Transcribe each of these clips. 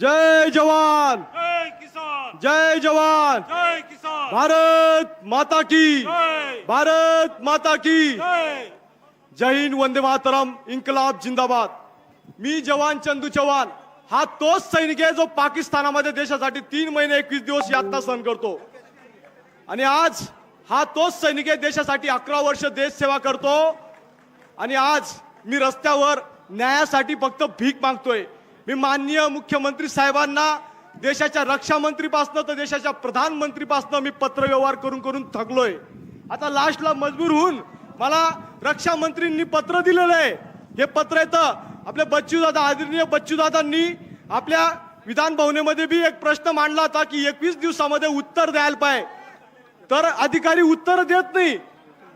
जय जवान। जय किसान। जय जवान। जय किसान। भारत माता की। भारत माता की। जय। जय हिंद वंदे मातरम इन्कलाब जिंदाबाद। मी जवान चंदू चव्हाण हा तोच सैनिक आहे जो पाकिस्तानामध्ये देशासाठी तीन महिने एकवीस दिवस यातना सहन करतो. आणि आज हा तोच सैनिक आहे देशासाठी अकरा वर्ष देश सेवा करतो. आणि आज मी रस्त्यावर न्यायासाठी फक्त भीक मागतोय. मी माननीय मुख्यमंत्री साहेबांना देशाच्या रक्षा मंत्रीपासनं तर देशाच्या प्रधानमंत्रीपासनं मी पत्रव्यवहार करून करून थकलोय. आता लास्टला मजबूर होऊन मला रक्षा मंत्रींनी पत्र दिलेलं आहे. हे पत्र येतं आपल्या बच्चूदादा आदरणीय बच्चूदादांनी आपल्या विधान भवनेमध्ये बी एक प्रश्न मांडला होता की एकवीस दिवसामध्ये उत्तर द्यायला पाहिजे तर अधिकारी उत्तर देत नाही.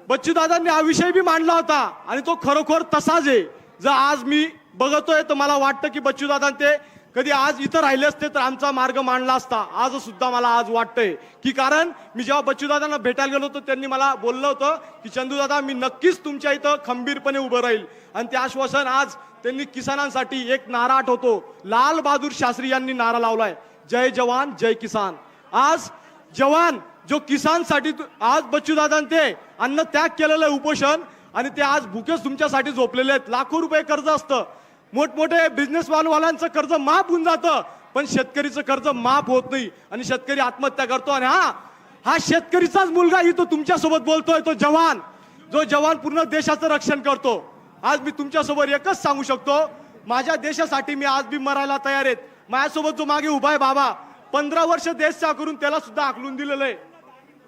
बच्चूदादांनी हा विषय बी मांडला होता आणि तो खरोखर तसाच आहे. जर आज मी बघतोय तर मला वाटतं की बच्चूदादा ते कधी आज इथं राहिले असते तर आमचा मार्ग मांडला असता. आज सुद्धा मला आज वाटतंय. की कारण मी जेव्हा बच्चूदादांना भेटायला गेलो होतो त्यांनी मला बोललं होतं की चंदूदादा मी नक्कीच तुमच्या इथं खंबीरपणे उभं राहील. आणि ते आश्वासन आज त्यांनी किसानांसाठी एक नारा आठवतो. लाल बहादूर शास्त्री यांनी नारा लावलाय. जय जवान जय किसान. आज जवान जो किसानसाठी आज बच्चूदादांनी ते अन्न त्याग केलेलं आहे उपोषण आणि ते आज भुकेच तुमच्यासाठी झोपलेले आहेत. लाखो रुपये कर्ज असतं. मोठमोठे बिझनेसवालवाल्यांचं कर्ज माफ होऊन जातं. पण शेतकरीचं कर्ज माफ होत नाही. आणि शेतकरी आत्महत्या करतो आणि हा हा शेतकरीचाच मुलगा ही तो तुमच्यासोबत बोलतोय तो जवान. जो जवान पूर्ण देशाचं रक्षण करतो. आज मी तुमच्यासोबत एकच सांगू शकतो. माझ्या देशासाठी मी आज बी मरायला तयार आहेत. माझ्यासोबत जो मागे उभा आहे बाबा पंधरा वर्ष देश सेवा करून त्याला सुद्धा आकलून दिलेलं आहे.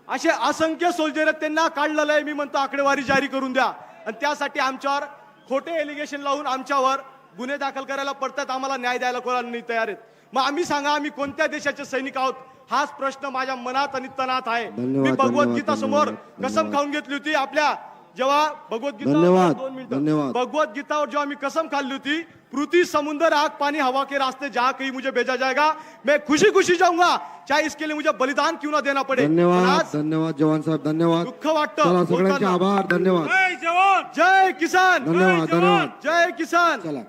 असे असंख्य सोल्जर आहेत त्यांना काढलेलं आहे. मी म्हणतो आकडेवारी जारी करून द्या. आणि त्यासाठी आमच्यावर खोटे एलिगेशन लावून आमच्यावर गुन्हे दाखल करायला पडतात. आम्हाला न्याय द्यायला कोणाला नाही तयार आहेत. मग आम्ही सांगा आम्ही कोणत्या देशाचे सैनिक आहोत? हाच प्रश्न माझ्या मनात आणि तनात आहे. मी भगवद्गीता समोर कसम खाऊन घेतली होती. आपल्या जेव्हा भगवद्गीता धन्यवाद, दोन मिनिटं. धन्यवाद. भगवद्गीतावर जेव्हा मी कसम खाल्ली होती पृथ्वी समुद्र आग पानी हवा के रास्ते जहाँ कहीं मुझे भेजा जाएगा मैं खुशी खुशी जाऊंगा चाहे इसके लिए मुझे बलिदान क्यों ना देना पड़े। पण धन्यवाद आज धन्यवाद जवान साहेब धन्यवाद। दुःख वाटतं चला सगळ्यांचे बोलताना. आभार धन्यवाद। जय जवान! जय किसान! धन्यवाद. धन्यवाद। जय किसान! चला।